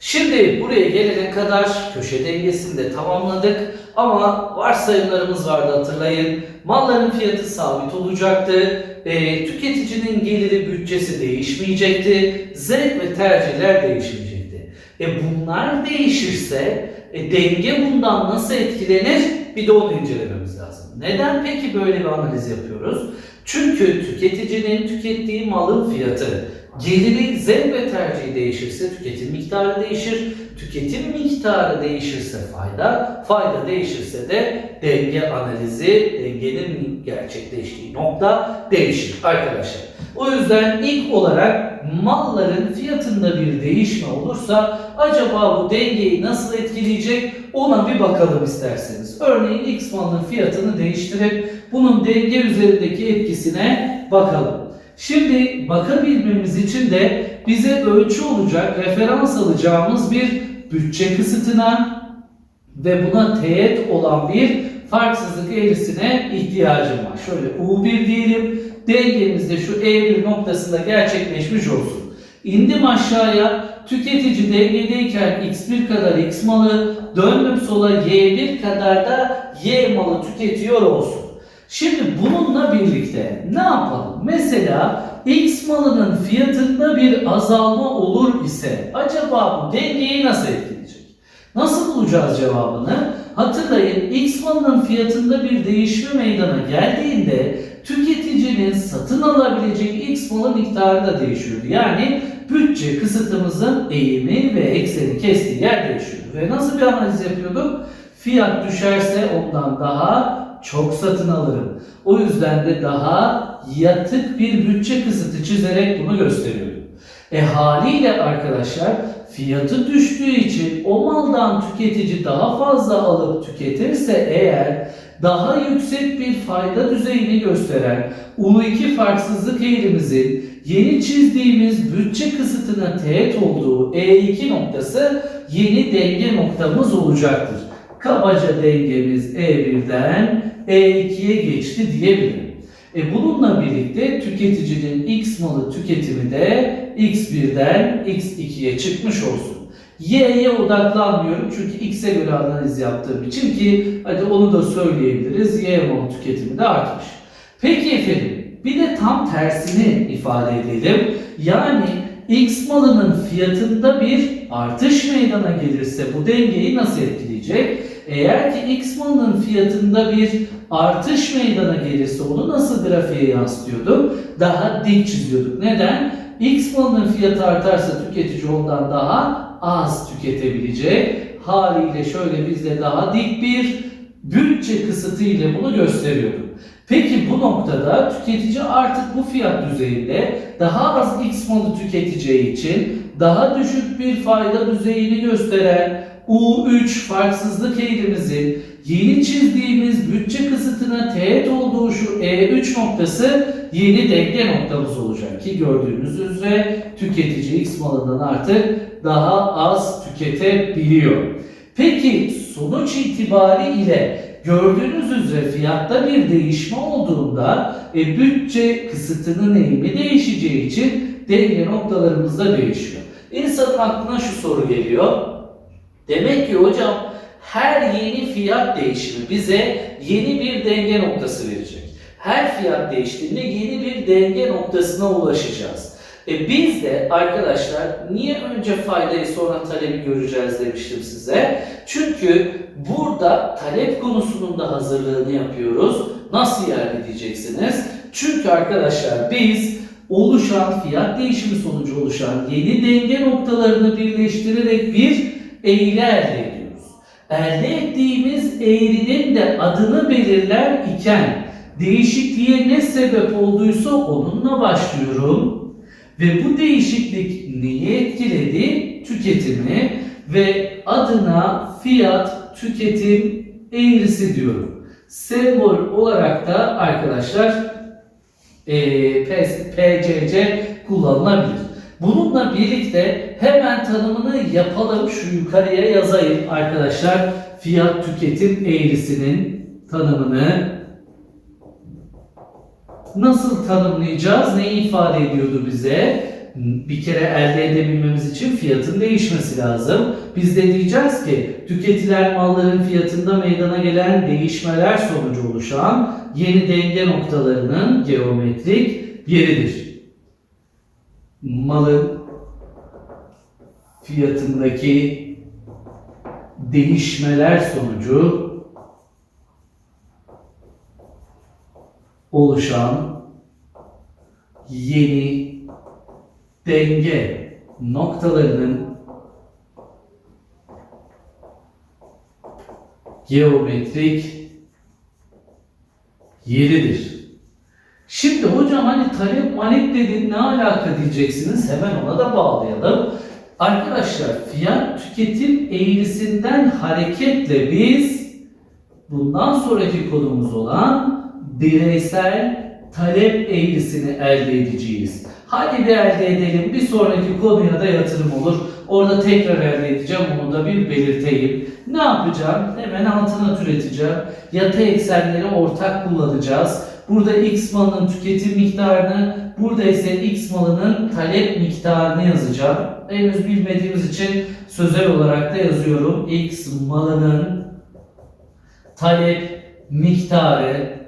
Şimdi buraya gelene kadar köşe dengesini de tamamladık ama varsayımlarımız vardı hatırlayın. Malların fiyatı sabit olacaktı, e, tüketicinin geliri bütçesi değişmeyecekti, zevk ve tercihler değişmeyecekti. E bunlar değişirse e, denge bundan nasıl etkilenir bir de onu incelememiz lazım. Neden peki böyle bir analiz yapıyoruz? Çünkü tüketicinin tükettiği malın fiyatı Geliri, zevk ve tercihi değişirse tüketim miktarı değişir. Tüketim miktarı değişirse fayda, fayda değişirse de denge analizi, dengenin gerçekleştiği nokta değişir arkadaşlar. O yüzden ilk olarak malların fiyatında bir değişme olursa acaba bu dengeyi nasıl etkileyecek ona bir bakalım isterseniz. Örneğin X malının fiyatını değiştirip bunun denge üzerindeki etkisine bakalım. Şimdi bakabilmemiz için de bize ölçü olacak, referans alacağımız bir bütçe kısıtına ve buna teğet olan bir farksızlık eğrisine ihtiyacım var. Şöyle U1 diyelim, dengemizde şu E1 noktasında gerçekleşmiş olsun. İndim aşağıya, tüketici dengedeyken X1 kadar X malı, döndüm sola Y1 kadar da Y malı tüketiyor olsun. Şimdi bununla birlikte ne yapalım? Mesela X malının fiyatında bir azalma olur ise acaba bu dengeyi nasıl etkileyecek? Nasıl bulacağız cevabını? Hatırlayın X malının fiyatında bir değişme meydana geldiğinde tüketicinin satın alabileceği X malı miktarı da değişiyordu. Yani bütçe kısıtımızın eğimi ve ekseni kestiği yer değişiyordu. Ve nasıl bir analiz yapıyorduk? Fiyat düşerse ondan daha çok satın alırım. O yüzden de daha yatık bir bütçe kısıtı çizerek bunu gösteriyorum. E haliyle arkadaşlar fiyatı düştüğü için o maldan tüketici daha fazla alıp tüketirse eğer daha yüksek bir fayda düzeyini gösteren U2 farksızlık eğrimizin yeni çizdiğimiz bütçe kısıtına teğet olduğu E2 noktası yeni denge noktamız olacaktır. Kabaca dengemiz E1'den E2'ye geçti diyebilirim. E bununla birlikte tüketicinin X malı tüketimi de X1'den X2'ye çıkmış olsun. Y'ye odaklanmıyorum çünkü X'e göre analiz yaptığım için ki hadi onu da söyleyebiliriz. Y malı tüketimi de artmış. Peki efendim bir de tam tersini ifade edelim. Yani X malının fiyatında bir artış meydana gelirse bu dengeyi nasıl etkileyecek? Eğer ki X malının fiyatında bir artış meydana gelirse onu nasıl grafiğe yansıtıyorduk? Daha dik çiziyorduk. Neden? X malının fiyatı artarsa tüketici ondan daha az tüketebilecek. Haliyle şöyle bizde daha dik bir bütçe kısıtı ile bunu gösteriyorduk. Peki bu noktada tüketici artık bu fiyat düzeyinde daha az X malı tüketeceği için daha düşük bir fayda düzeyini gösteren U3 farksızlık eğrimimizin yeni çizdiğimiz bütçe kısıtına teğet olduğu şu E3 noktası yeni denge noktamız olacak ki gördüğünüz üzere tüketici X malından artık daha az tüketebiliyor. Peki sonuç itibariyle gördüğünüz üzere fiyatta bir değişme olduğunda e, bütçe kısıtının eğimi değişeceği için denge noktalarımız da değişiyor. İnsanın aklına şu soru geliyor. Demek ki hocam her yeni fiyat değişimi bize yeni bir denge noktası verecek. Her fiyat değiştiğinde yeni bir denge noktasına ulaşacağız. E biz de arkadaşlar niye önce faydayı sonra talebi göreceğiz demiştim size. Çünkü burada talep konusunun da hazırlığını yapıyoruz. Nasıl yani diyeceksiniz. Çünkü arkadaşlar biz oluşan fiyat değişimi sonucu oluşan yeni denge noktalarını birleştirerek bir eğri elde ediyoruz. Elde ettiğimiz eğrinin de adını belirler iken değişikliğe ne sebep olduysa onunla başlıyorum. Ve bu değişiklik neyi etkiledi? Tüketimi ve adına fiyat tüketim eğrisi diyorum. Sembol olarak da arkadaşlar e, PCC kullanılabilir. Bununla birlikte hemen tanımını yapalım. Şu yukarıya yazayım arkadaşlar. Fiyat tüketim eğrisinin tanımını nasıl tanımlayacağız? Ne ifade ediyordu bize? bir kere elde edebilmemiz için fiyatın değişmesi lazım. Biz de diyeceğiz ki tüketilen malların fiyatında meydana gelen değişmeler sonucu oluşan yeni denge noktalarının geometrik yeridir. Malın fiyatındaki değişmeler sonucu oluşan yeni denge noktalarının geometrik yeridir. Şimdi hocam hani talep malep dedin ne alaka diyeceksiniz hemen ona da bağlayalım. Arkadaşlar fiyat tüketim eğrisinden hareketle biz bundan sonraki konumuz olan bireysel talep eğrisini elde edeceğiz. Hadi bir elde edelim. Bir sonraki konuya da yatırım olur. Orada tekrar elde edeceğim. Onu da bir belirteyim. Ne yapacağım? Hemen altına türeteceğim. Yatay eksenleri ortak kullanacağız. Burada X malının tüketim miktarını, burada ise X malının talep miktarını yazacağım. Henüz bilmediğimiz için sözel olarak da yazıyorum. X malının talep miktarı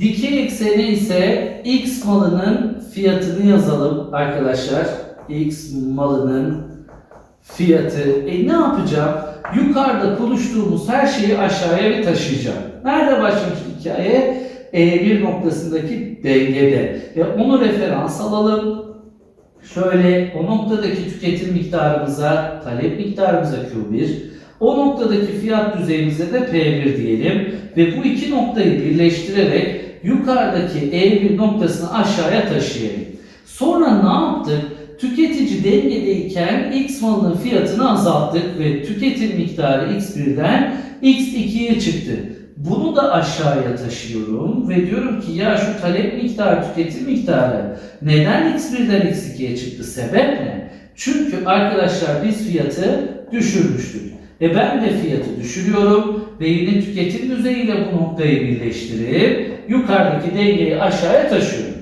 Dikey ekseni ise X malının fiyatını yazalım arkadaşlar. X malının fiyatı. E ne yapacağım? Yukarıda konuştuğumuz her şeyi aşağıya bir taşıyacağım. Nerede başlamış hikaye? E1 noktasındaki dengede. Ve onu referans alalım. Şöyle o noktadaki tüketim miktarımıza, talep miktarımıza Q1, o noktadaki fiyat düzeyimize de P1 diyelim. Ve bu iki noktayı birleştirerek yukarıdaki E1 noktasını aşağıya taşıyalım. Sonra ne yaptık? Tüketici dengedeyken X malının fiyatını azalttık ve tüketim miktarı X1'den X2'ye çıktı. Bunu da aşağıya taşıyorum ve diyorum ki ya şu talep miktarı, tüketim miktarı neden X1'den X2'ye çıktı? Sebep ne? Çünkü arkadaşlar biz fiyatı düşürmüştük. E ben de fiyatı düşürüyorum ve yine tüketim düzeyiyle bu noktayı birleştirip yukarıdaki dengeyi aşağıya taşıyorum.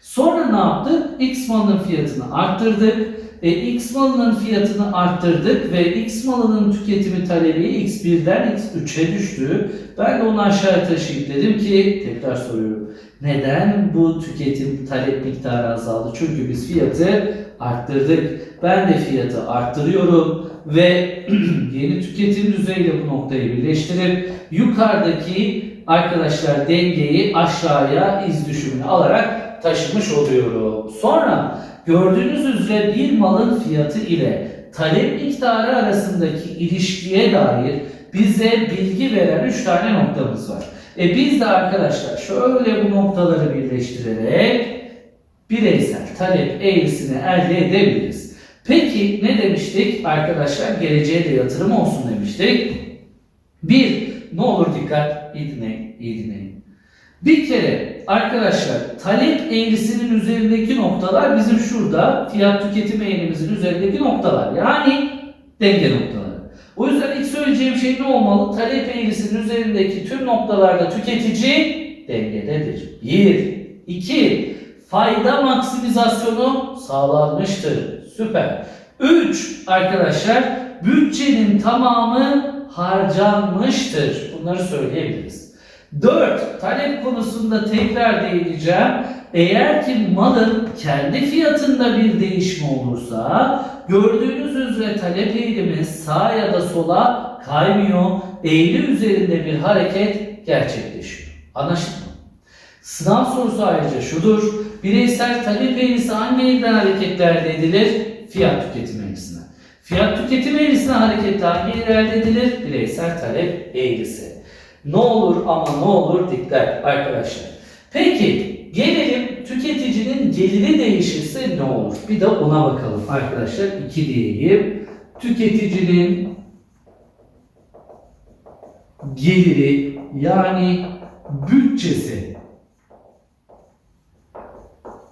Sonra ne yaptık? X malının fiyatını arttırdık. E, X malının fiyatını arttırdık ve X malının tüketimi talebi X1'den X3'e düştü. Ben de onu aşağıya taşıyıp dedim ki, tekrar soruyorum. Neden bu tüketim talep miktarı azaldı? Çünkü biz fiyatı arttırdık. Ben de fiyatı arttırıyorum ve yeni tüketim düzeyiyle bu noktayı birleştirip yukarıdaki arkadaşlar dengeyi aşağıya iz düşümünü alarak taşımış oluyorum. Sonra gördüğünüz üzere bir malın fiyatı ile talep miktarı arasındaki ilişkiye dair bize bilgi veren 3 tane noktamız var. E biz de arkadaşlar şöyle bu noktaları birleştirerek bireysel talep eğrisini elde edebiliriz. Peki ne demiştik? Arkadaşlar geleceğe de yatırım olsun demiştik. Bir, ne olur dikkat, iyi dinleyin. Bir kere arkadaşlar talep eğrisinin üzerindeki noktalar bizim şurada fiyat tüketim eğrimimizin üzerindeki noktalar. Yani denge noktaları. O yüzden ilk söyleyeceğim şey ne olmalı? Talep eğrisinin üzerindeki tüm noktalarda tüketici dengededir. Bir. iki Fayda maksimizasyonu sağlanmıştır. Süper. 3 arkadaşlar bütçenin tamamı harcanmıştır. Bunları söyleyebiliriz. 4. Talep konusunda tekrar değineceğim. Eğer ki malın kendi fiyatında bir değişme olursa gördüğünüz üzere talep eğilimi sağa ya da sola kaymıyor. Eğri üzerinde bir hareket gerçekleşiyor. Anlaşıldı mı? Sınav sorusu ayrıca şudur. Bireysel talep eğrisi hangi eğriden hareketle elde edilir? Fiyat tüketim eğrisinden. Fiyat tüketim eğrisine hareketle hangi elde edilir? Bireysel talep eğrisi. Ne olur ama ne olur dikkat arkadaşlar. Peki gelelim tüketicinin geliri değişirse ne olur? Bir de ona bakalım arkadaşlar. 2 diyeyim. Tüketicinin geliri yani bütçesi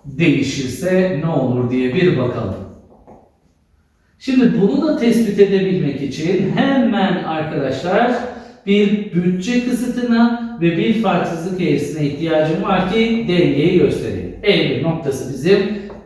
değişirse ne olur diye bir bakalım. Şimdi bunu da tespit edebilmek için hemen arkadaşlar bir bütçe kısıtına ve bir farksızlık eğrisine ihtiyacım var ki dengeyi göstereyim. E1 noktası bizim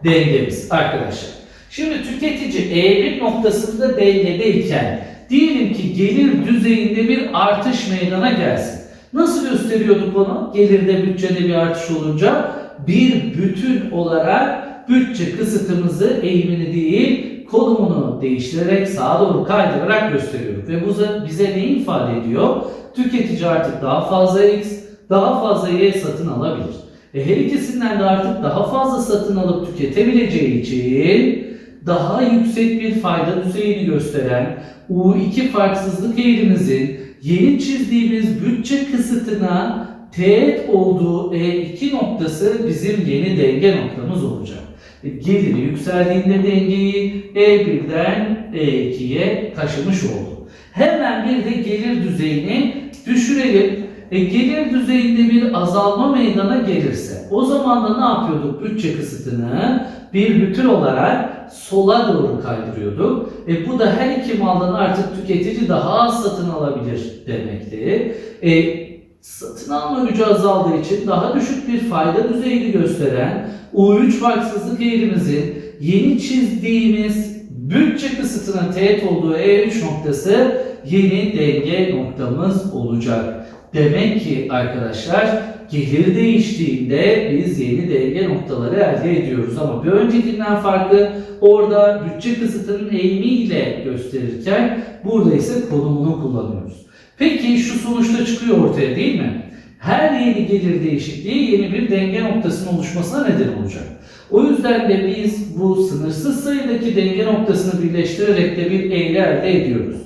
dengemiz arkadaşlar. Şimdi tüketici E1 noktasında dengedeyken diyelim ki gelir düzeyinde bir artış meydana gelsin. Nasıl gösteriyorduk onu? Gelirde bütçede bir artış olunca bir bütün olarak bütçe kısıtımızı eğimini değil konumunu değiştirerek sağa doğru kaydırarak gösteriyorduk. Ve bu bize ne ifade ediyor? Tüketici artık daha fazla X, daha fazla Y satın alabilir. E her ikisinden de artık daha fazla satın alıp tüketebileceği için daha yüksek bir fayda düzeyini gösteren U2 farksızlık eğrimimizin yeni çizdiğimiz bütçe kısıtına teğet olduğu E2 noktası bizim yeni denge noktamız olacak. Geliri yükseldiğinde dengeyi E1'den E2'ye taşımış oldu. Hemen bir de gelir düzeyini düşürelim. E, gelir düzeyinde bir azalma meydana gelirse o zaman da ne yapıyorduk? Bütçe kısıtını bir bütün olarak sola doğru kaydırıyorduk. E, bu da her iki maldan artık tüketici daha az satın alabilir demekti. E, satın alma gücü azaldığı için daha düşük bir fayda düzeyini gösteren U3 farksızlık eğrimimizin yeni çizdiğimiz bütçe kısıtına teğet olduğu E3 noktası yeni denge noktamız olacak. Demek ki arkadaşlar gelir değiştiğinde biz yeni denge noktaları elde ediyoruz. Ama bir öncekinden farklı orada bütçe kısıtının eğimiyle gösterirken burada ise konumunu kullanıyoruz. Peki şu sonuçta çıkıyor ortaya değil mi? Her yeni gelir değişikliği yeni bir denge noktasının oluşmasına neden olacak. O yüzden de biz bu sınırsız sayıdaki denge noktasını birleştirerek de bir eğri elde ediyoruz.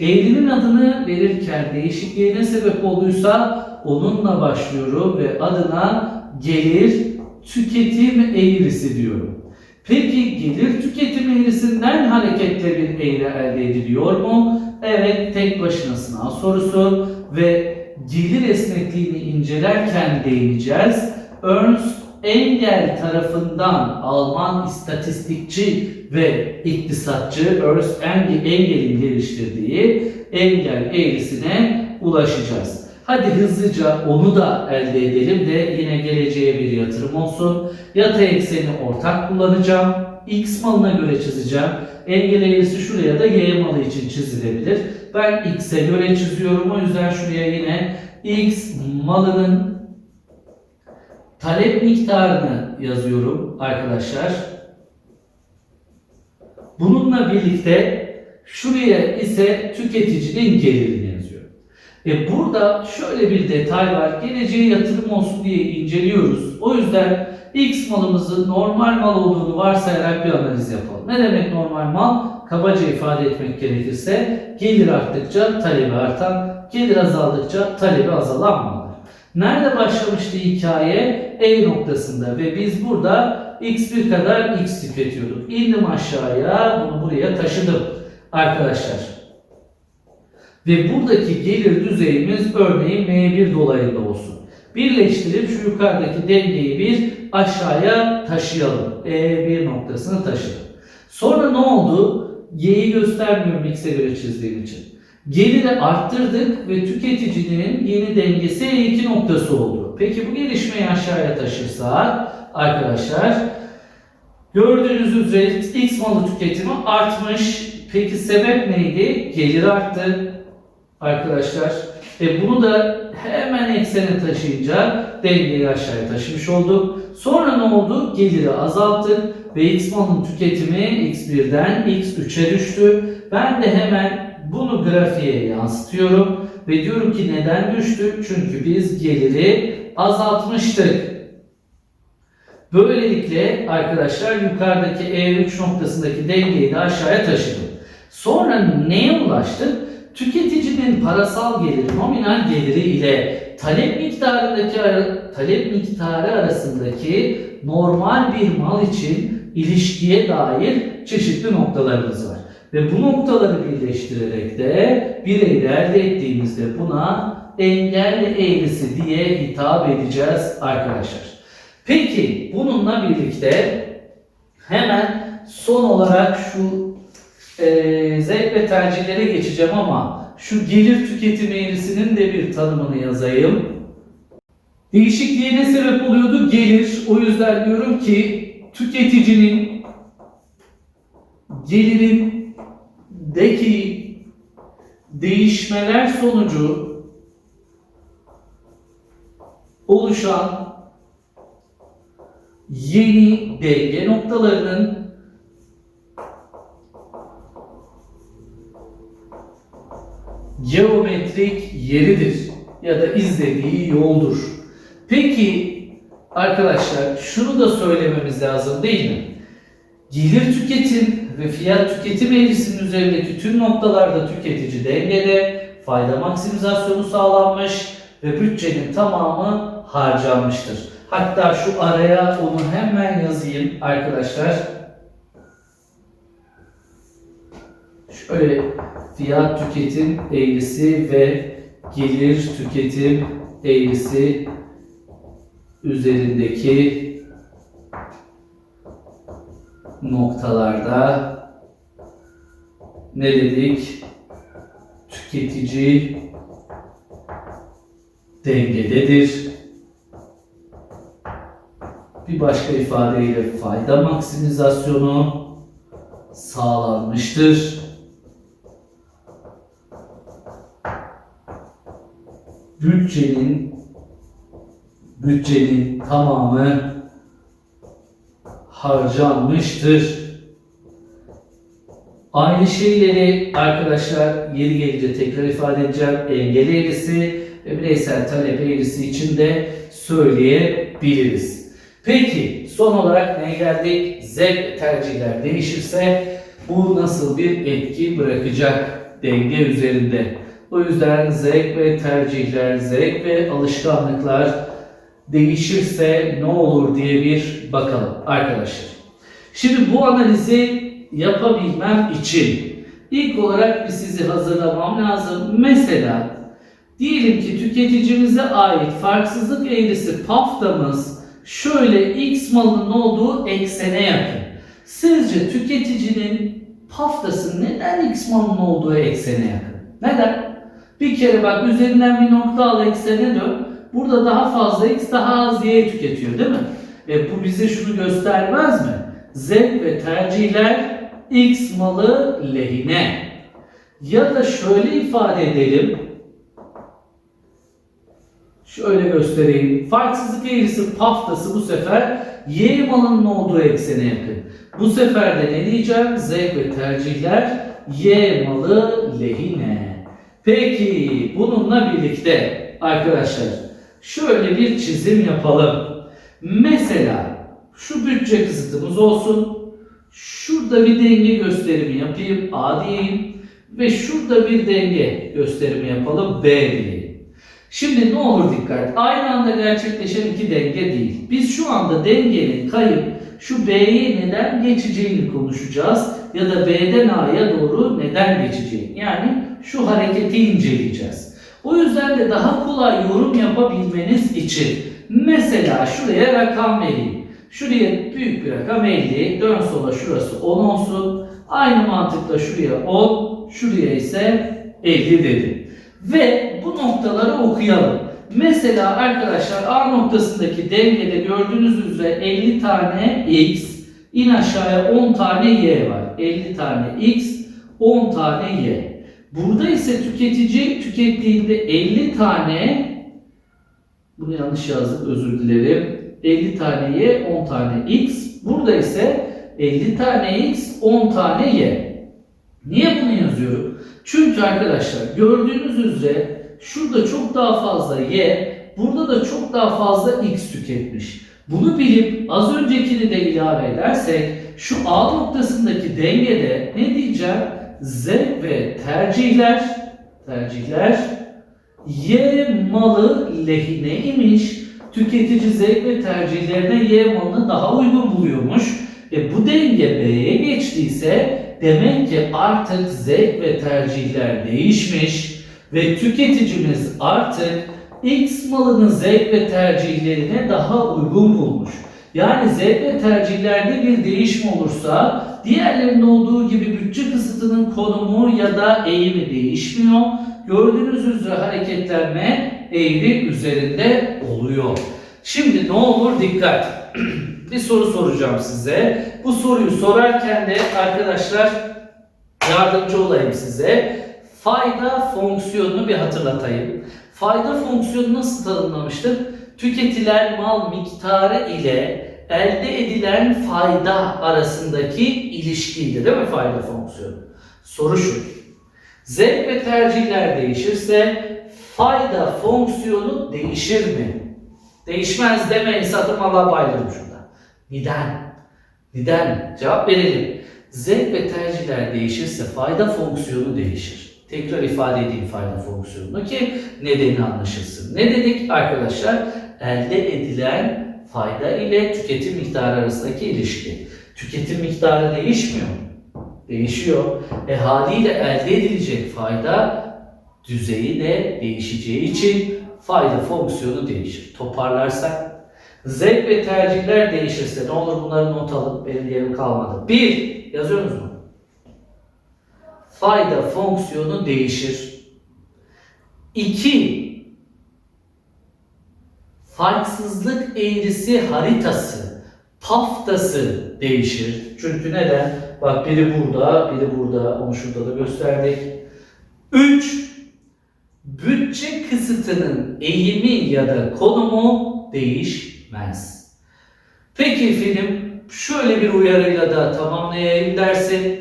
Eğrinin adını verirken değişikliğe ne sebep olduysa onunla başlıyorum ve adına gelir tüketim eğrisi diyorum. Peki gelir tüketim eğrisinden hareketle bir eğri elde ediliyor mu? Tek başına sınav sorusu ve gelir esnekliğini incelerken değineceğiz. Ernst Engel tarafından Alman istatistikçi ve iktisatçı Ernst Engel'in geliştirdiği engel eğrisine ulaşacağız. Hadi hızlıca onu da elde edelim de yine geleceğe bir yatırım olsun. Yatay ekseni ortak kullanacağım. X malına göre çizeceğim. Engel eğrisi şuraya da Y malı için çizilebilir. Ben X'e göre çiziyorum. O yüzden şuraya yine X malının talep miktarını yazıyorum arkadaşlar. Bununla birlikte şuraya ise tüketicinin gelirini yazıyorum. E burada şöyle bir detay var. Geleceğe yatırım olsun diye inceliyoruz. O yüzden X malımızın normal mal olduğunu varsayarak bir analiz yapalım. Ne demek normal mal? Kabaca ifade etmek gerekirse gelir arttıkça talebi artan, gelir azaldıkça talebi azalan mallar. Nerede başlamıştı hikaye? E noktasında ve biz burada x1 kadar x tüketiyorduk. İndim aşağıya, bunu buraya taşıdım arkadaşlar. Ve buradaki gelir düzeyimiz örneğin M1 dolayında olsun. Birleştirip şu yukarıdaki dengeyi bir aşağıya taşıyalım. E1 noktasını taşıdım. Sonra ne oldu? Y'yi göstermiyorum X'e göre çizdiğim için. Geliri arttırdık ve tüketicinin yeni dengesi E2 noktası oldu. Peki bu gelişmeyi aşağıya taşırsak arkadaşlar gördüğünüz üzere X malı tüketimi artmış. Peki sebep neydi? Gelir arttı arkadaşlar. E bunu da hemen eksene taşıyınca dengeyi aşağıya taşımış olduk. Sonra ne oldu? Geliri azalttık ve X tüketimi X1'den X3'e düştü. Ben de hemen bunu grafiğe yansıtıyorum ve diyorum ki neden düştü? Çünkü biz geliri azaltmıştık. Böylelikle arkadaşlar yukarıdaki E3 noktasındaki dengeyi de aşağıya taşıdım. Sonra neye ulaştık? Tüketicinin parasal geliri, nominal geliri ile talep miktarındaki talep miktarı arasındaki normal bir mal için ilişkiye dair çeşitli noktalarımız var. Ve bu noktaları birleştirerek de bir eğri elde ettiğimizde buna engel eğrisi diye hitap edeceğiz arkadaşlar. Peki bununla birlikte hemen son olarak şu e, zevk ve tercihlere geçeceğim ama şu gelir tüketim eğrisinin de bir tanımını yazayım. Değişikliğe ne sebep oluyordu? Gelir. O yüzden diyorum ki tüketicinin gelirindeki değişmeler sonucu oluşan yeni denge noktalarının geometrik yeridir ya da izlediği yoldur. Peki arkadaşlar şunu da söylememiz lazım değil mi? Gelir tüketim ve fiyat tüketim eğrisinin üzerindeki tüm noktalarda tüketici dengede, fayda maksimizasyonu sağlanmış ve bütçenin tamamı harcanmıştır. Hatta şu araya onu hemen yazayım arkadaşlar. Şöyle fiyat tüketim eğrisi ve gelir tüketim eğrisi üzerindeki noktalarda ne dedik? Tüketici dengededir. Bir başka ifadeyle fayda maksimizasyonu sağlanmıştır. Bütçenin bütçenin tamamı harcanmıştır. Aynı şeyleri arkadaşlar yeri gelince tekrar ifade edeceğim. Engel eğrisi ve bireysel talep eğrisi için de söyleyebiliriz. Peki son olarak neye geldik? Zevk tercihler değişirse bu nasıl bir etki bırakacak denge üzerinde? O yüzden zevk ve tercihler, zevk ve alışkanlıklar değişirse ne olur diye bir bakalım arkadaşlar. Şimdi bu analizi yapabilmem için ilk olarak bir sizi hazırlamam lazım. Mesela diyelim ki tüketicimize ait farksızlık eğrisi paftamız şöyle x malının olduğu eksene yakın. Sizce tüketicinin paftası neden x malının olduğu eksene yakın? Neden? Bir kere bak üzerinden bir nokta al eksene dön. Burada daha fazla x daha az y tüketiyor değil mi? Ve bu bize şunu göstermez mi? Zevk ve tercihler x malı lehine. Ya da şöyle ifade edelim. Şöyle göstereyim. Farksızlık eğrisi paftası bu sefer y malının olduğu eksene yakın. Bu sefer de ne diyeceğim? Zevk ve tercihler y malı lehine. Peki bununla birlikte arkadaşlar şöyle bir çizim yapalım. Mesela şu bütçe kısıtımız olsun. Şurada bir denge gösterimi yapayım A diyeyim ve şurada bir denge gösterimi yapalım B diyeyim. Şimdi ne olur dikkat. Aynı anda gerçekleşen iki denge değil. Biz şu anda dengenin kayıp şu B'ye neden geçeceğini konuşacağız ya da B'den A'ya doğru neden geçeceğini. Yani şu hareketi inceleyeceğiz. O yüzden de daha kolay yorum yapabilmeniz için mesela şuraya rakam vereyim. Şuraya büyük bir rakam 50, dön sola şurası 10 olsun. Aynı mantıkla şuraya 10, şuraya ise 50 dedim. Ve bu noktaları okuyalım. Mesela arkadaşlar A noktasındaki dengede gördüğünüz üzere 50 tane X, in aşağıya 10 tane Y var. 50 tane X, 10 tane Y. Burada ise tüketici tükettiğinde 50 tane bunu yanlış yazdım özür dilerim. 50 tane Y, 10 tane X. Burada ise 50 tane X, 10 tane Y. Niye bunu yazıyorum? Çünkü arkadaşlar gördüğünüz üzere şurada çok daha fazla Y, burada da çok daha fazla X tüketmiş. Bunu bilip az öncekini de ilave edersek şu A noktasındaki dengede ne diyeceğim? Z ve tercihler tercihler Y malı lehineymiş. Tüketici zevk ve tercihlerine Y malını daha uygun buluyormuş. E bu denge B'ye geçtiyse demek ki artık zevk ve tercihler değişmiş ve tüketicimiz artık X malını zevk ve tercihlerine daha uygun bulmuş. Yani zevk ve tercihlerde bir değişim olursa diğerlerinde olduğu gibi bütçe kısıtının konumu ya da eğimi değişmiyor. Gördüğünüz üzere hareketlenme eğri üzerinde oluyor. Şimdi ne olur dikkat. bir soru soracağım size. Bu soruyu sorarken de arkadaşlar yardımcı olayım size. Fayda fonksiyonunu bir hatırlatayım. Fayda fonksiyonu nasıl tanımlamıştık? Tüketilen mal miktarı ile elde edilen fayda arasındaki ilişkiydi değil mi fayda fonksiyonu? Soru şu. Zevk ve tercihler değişirse fayda fonksiyonu değişir mi? Değişmez demeyin sakın valla bayılırım şurada. Neden? Neden? Cevap verelim. Zevk ve tercihler değişirse fayda fonksiyonu değişir. Tekrar ifade edeyim fayda fonksiyonunu ki nedeni anlaşılsın. Ne dedik arkadaşlar? Elde edilen fayda ile tüketim miktarı arasındaki ilişki. Tüketim miktarı değişmiyor? Değişiyor. E haliyle elde edilecek fayda düzeyi de değişeceği için fayda fonksiyonu değişir. Toparlarsak zevk ve tercihler değişirse ne olur bunları not alın. Benim yerim kalmadı. Bir, yazıyorsunuz mu? Fayda fonksiyonu değişir. İki, farksızlık eğrisi haritası, paftası değişir. Çünkü neden? Bak biri burada, biri burada, onu şurada da gösterdik. 3. Bütçe kısıtının eğimi ya da konumu değişmez. Peki film şöyle bir uyarıyla da tamamlayayım dersin.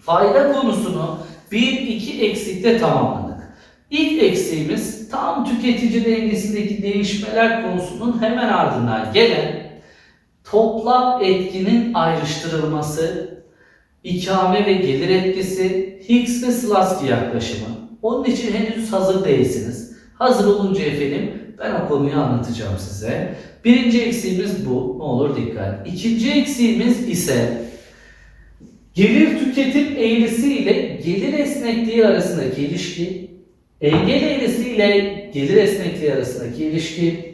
Fayda konusunu 1-2 eksikte tamamladık. İlk eksiğimiz tam tüketici dengesindeki değişmeler konusunun hemen ardından gelen toplam etkinin ayrıştırılması, ikame ve gelir etkisi, Higgs ve Slaski yaklaşımı. Onun için henüz hazır değilsiniz. Hazır olunca efendim ben o konuyu anlatacağım size. Birinci eksiğimiz bu. Ne olur dikkat. İkinci eksiğimiz ise gelir tüketim eğrisi ile gelir esnekliği arasındaki ilişki, engel eğrisi ile gelir esnekliği arasındaki ilişki,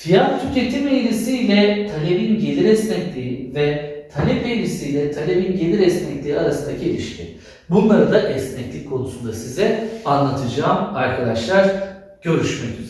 Fiyat tüketim eğrisi ile talebin gelir esnekliği ve talep eğrisi ile talebin gelir esnekliği arasındaki ilişki. Bunları da esneklik konusunda size anlatacağım arkadaşlar. Görüşmek üzere.